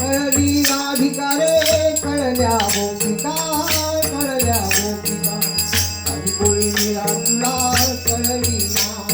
कळली राधिका रे कळल्या गोपिका कळल्या गोपिका आणि कोळी रामला कळली ना